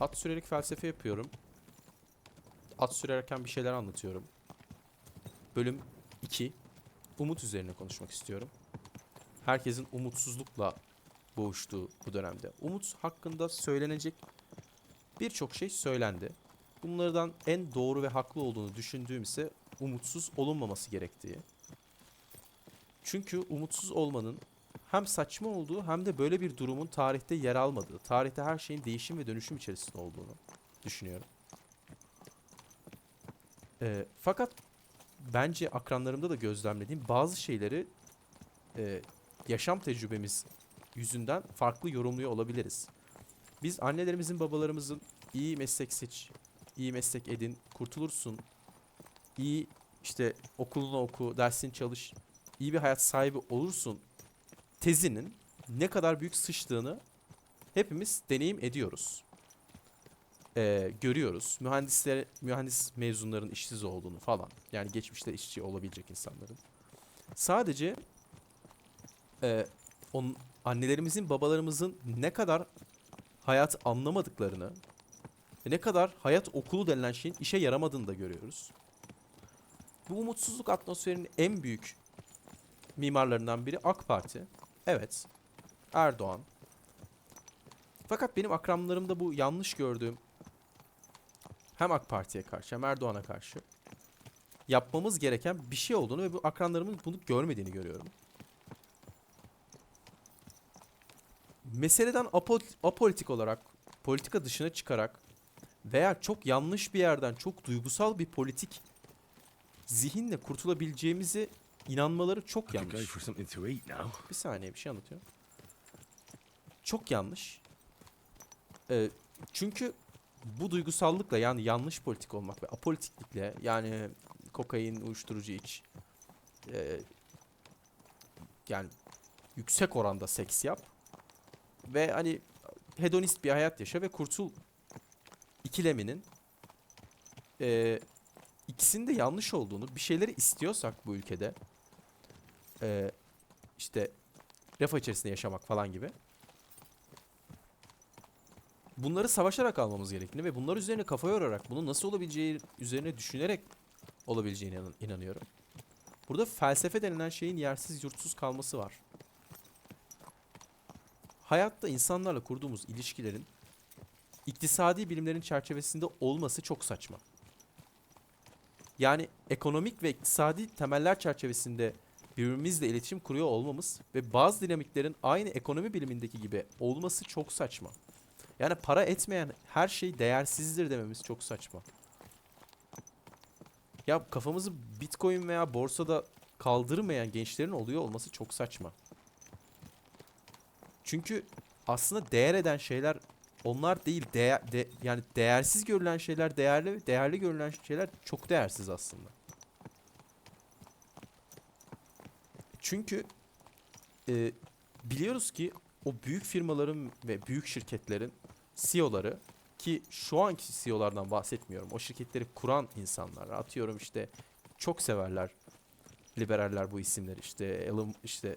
At sürerek felsefe yapıyorum. At sürerken bir şeyler anlatıyorum. Bölüm 2. Umut üzerine konuşmak istiyorum. Herkesin umutsuzlukla boğuştuğu bu dönemde. Umut hakkında söylenecek birçok şey söylendi. Bunlardan en doğru ve haklı olduğunu düşündüğüm ise umutsuz olunmaması gerektiği. Çünkü umutsuz olmanın hem saçma olduğu hem de böyle bir durumun tarihte yer almadığı, tarihte her şeyin değişim ve dönüşüm içerisinde olduğunu düşünüyorum. Ee, fakat bence akranlarımda da gözlemlediğim bazı şeyleri e, yaşam tecrübemiz yüzünden farklı yorumluyor olabiliriz. Biz annelerimizin, babalarımızın iyi meslek seç, iyi meslek edin, kurtulursun, iyi işte okulunu oku, dersini çalış, iyi bir hayat sahibi olursun tezinin ne kadar büyük sıçtığını hepimiz deneyim ediyoruz. Ee, görüyoruz. Mühendisler, mühendis mezunların işsiz olduğunu falan. Yani geçmişte işçi olabilecek insanların. Sadece e, on, annelerimizin, babalarımızın ne kadar hayat anlamadıklarını ne kadar hayat okulu denilen şeyin işe yaramadığını da görüyoruz. Bu umutsuzluk atmosferinin en büyük mimarlarından biri AK Parti. Evet. Erdoğan. Fakat benim akranlarımda bu yanlış gördüğüm hem AK Parti'ye karşı hem Erdoğan'a karşı yapmamız gereken bir şey olduğunu ve bu akranlarımın bunu görmediğini görüyorum. Meseleden apo- apolitik olarak, politika dışına çıkarak veya çok yanlış bir yerden çok duygusal bir politik zihinle kurtulabileceğimizi inanmaları çok yanlış. Bir saniye bir şey anlatıyorum. Çok yanlış. Ee, çünkü bu duygusallıkla yani yanlış politik olmak ve apolitiklikle yani kokain, uyuşturucu iç, ee, yani yüksek oranda seks yap ve hani hedonist bir hayat yaşa ve kurtul ikileminin ee, ikisinin de yanlış olduğunu bir şeyleri istiyorsak bu ülkede ee, işte refah içerisinde yaşamak falan gibi. Bunları savaşarak almamız gerektiğini ve bunlar üzerine kafa yorarak bunun nasıl olabileceği üzerine düşünerek olabileceğine inan- inanıyorum. Burada felsefe denilen şeyin yersiz yurtsuz kalması var. Hayatta insanlarla kurduğumuz ilişkilerin iktisadi bilimlerin çerçevesinde olması çok saçma. Yani ekonomik ve iktisadi temeller çerçevesinde birbirimizle iletişim kuruyor olmamız ve bazı dinamiklerin aynı ekonomi bilimindeki gibi olması çok saçma. Yani para etmeyen her şey değersizdir dememiz çok saçma. Ya kafamızı bitcoin veya borsada kaldırmayan gençlerin oluyor olması çok saçma. Çünkü aslında değer eden şeyler onlar değil. Değer, de, yani değersiz görülen şeyler değerli değerli görülen şeyler çok değersiz aslında. Çünkü e, biliyoruz ki o büyük firmaların ve büyük şirketlerin CEO'ları ki şu anki CEO'lardan bahsetmiyorum. O şirketleri kuran insanlar. Atıyorum işte çok severler liberaller bu isimleri. İşte Elon işte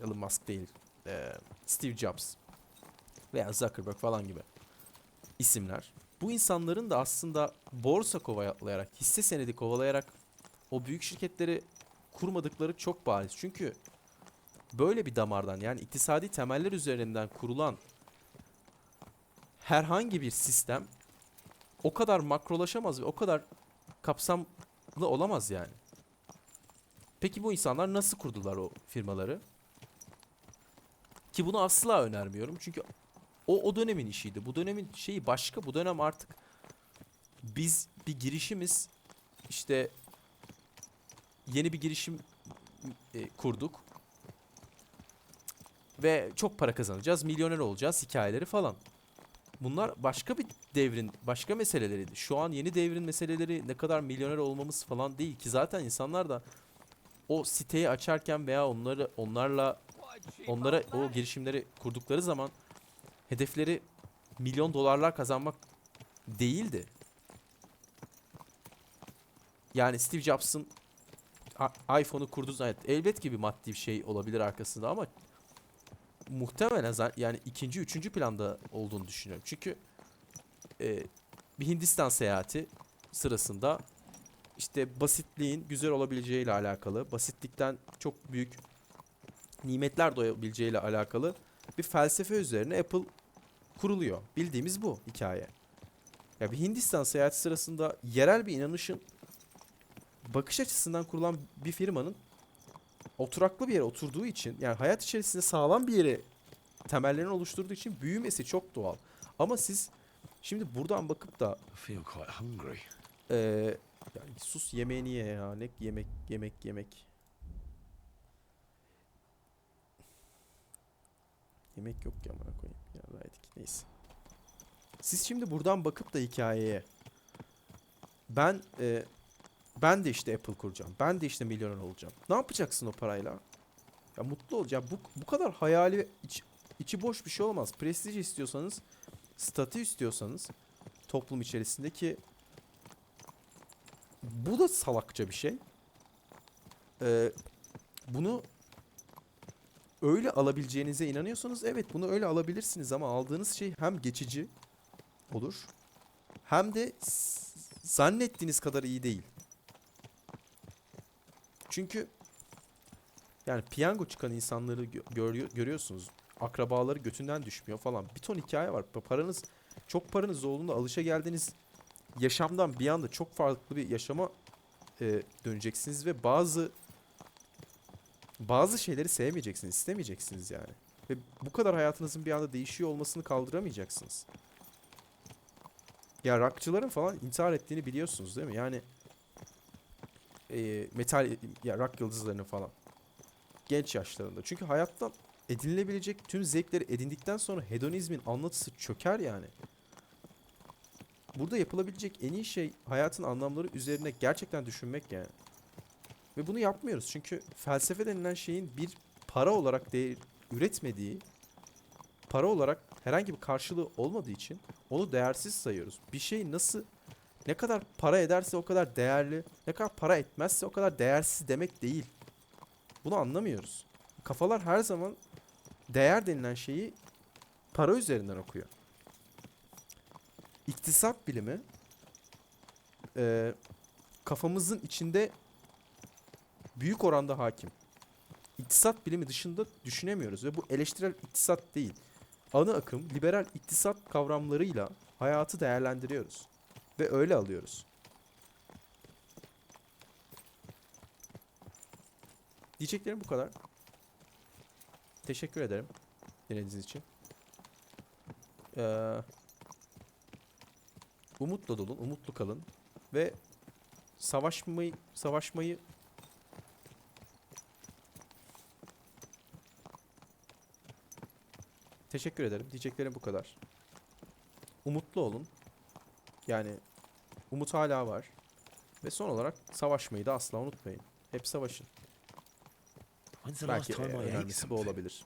Elon Musk değil. e, Steve Jobs veya Zuckerberg falan gibi isimler. Bu insanların da aslında borsa kovalayarak, hisse senedi kovalayarak o büyük şirketleri kurmadıkları çok bariz. Çünkü böyle bir damardan yani iktisadi temeller üzerinden kurulan herhangi bir sistem o kadar makrolaşamaz ve o kadar kapsamlı olamaz yani. Peki bu insanlar nasıl kurdular o firmaları? Ki bunu asla önermiyorum. Çünkü o o dönemin işiydi. Bu dönemin şeyi başka. Bu dönem artık biz bir girişimiz işte yeni bir girişim e, kurduk. Ve çok para kazanacağız, milyoner olacağız hikayeleri falan. Bunlar başka bir devrin, başka meseleleriydi. Şu an yeni devrin meseleleri ne kadar milyoner olmamız falan değil ki zaten insanlar da o siteyi açarken veya onları onlarla onlara o girişimleri kurdukları zaman hedefleri milyon dolarlar kazanmak değildi. Yani Steve Jobs'ın iPhone'u kurduğu zaman evet, elbet gibi maddi bir şey olabilir arkasında ama muhtemelen yani ikinci, üçüncü planda olduğunu düşünüyorum. Çünkü e, bir Hindistan seyahati sırasında işte basitliğin güzel olabileceğiyle alakalı, basitlikten çok büyük nimetler doyabileceğiyle alakalı bir felsefe üzerine Apple kuruluyor. Bildiğimiz bu hikaye. Ya bir Hindistan seyahati sırasında yerel bir inanışın bakış açısından kurulan bir firmanın oturaklı bir yere oturduğu için yani hayat içerisinde sağlam bir yere temellerini oluşturduğu için büyümesi çok doğal. Ama siz şimdi buradan bakıp da I feel quite hungry. eee ya sus yemeğini ye ya ne yemek yemek yemek. Yemek yok ki amına koyayım. Ya verdik neyse. Siz şimdi buradan bakıp da hikayeye ben e, ben de işte Apple kuracağım. Ben de işte milyoner olacağım. Ne yapacaksın o parayla? Ya mutlu olacağım. Bu bu kadar hayali iç- içi boş bir şey olmaz. Prestij istiyorsanız, statü istiyorsanız toplum içerisindeki bu da salakça bir şey. Ee, bunu öyle alabileceğinize inanıyorsanız evet bunu öyle alabilirsiniz ama aldığınız şey hem geçici olur hem de zannettiğiniz kadar iyi değil. Çünkü yani piyango çıkan insanları gö- görüyor, görüyorsunuz. Akrabaları götünden düşmüyor falan. Bir ton hikaye var. Pa- Paranız çok paranız olduğunda alışa geldiğiniz yaşamdan bir anda çok farklı bir yaşama e, döneceksiniz ve bazı bazı şeyleri sevmeyeceksiniz, istemeyeceksiniz yani. Ve bu kadar hayatınızın bir anda değişiyor olmasını kaldıramayacaksınız. Ya rockçıların falan intihar ettiğini biliyorsunuz değil mi? Yani e, metal ya rock yıldızlarının falan genç yaşlarında. Çünkü hayattan edinilebilecek tüm zevkleri edindikten sonra hedonizmin anlatısı çöker yani. Burada yapılabilecek en iyi şey hayatın anlamları üzerine gerçekten düşünmek yani. Ve bunu yapmıyoruz çünkü felsefe denilen şeyin bir para olarak değer üretmediği, para olarak herhangi bir karşılığı olmadığı için onu değersiz sayıyoruz. Bir şey nasıl ne kadar para ederse o kadar değerli, ne kadar para etmezse o kadar değersiz demek değil. Bunu anlamıyoruz. Kafalar her zaman değer denilen şeyi para üzerinden okuyor. İktisat bilimi eee, kafamızın içinde büyük oranda hakim. İktisat bilimi dışında düşünemiyoruz ve bu eleştirel iktisat değil. Ana akım liberal iktisat kavramlarıyla hayatı değerlendiriyoruz ve öyle alıyoruz. Diyeceklerim bu kadar. Teşekkür ederim dinlediğiniz için. Ee, umutla dolun, umutlu kalın ve savaşmayı savaşmayı Teşekkür ederim. Diyeceklerim bu kadar. Umutlu olun. Yani umut hala var. Ve son olarak savaşmayı da asla unutmayın. Hep savaşın. Belki ate önemlisi bu olabilir.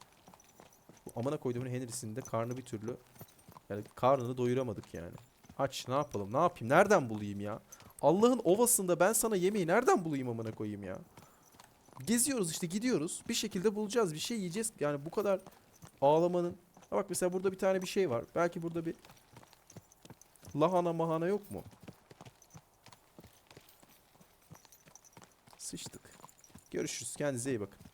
Bu amına koyduğumun Henry'sinin de karnı bir türlü yani karnını doyuramadık yani. Aç ne yapalım ne yapayım nereden bulayım ya? Allah'ın ovasında ben sana yemeği nereden bulayım amına koyayım ya? Geziyoruz işte gidiyoruz bir şekilde bulacağız bir şey yiyeceğiz. Yani bu kadar ağlamanın. Ha bak mesela burada bir tane bir şey var. Belki burada bir lahana mahana yok mu? Sıçtık. Görüşürüz. Kendinize iyi bakın.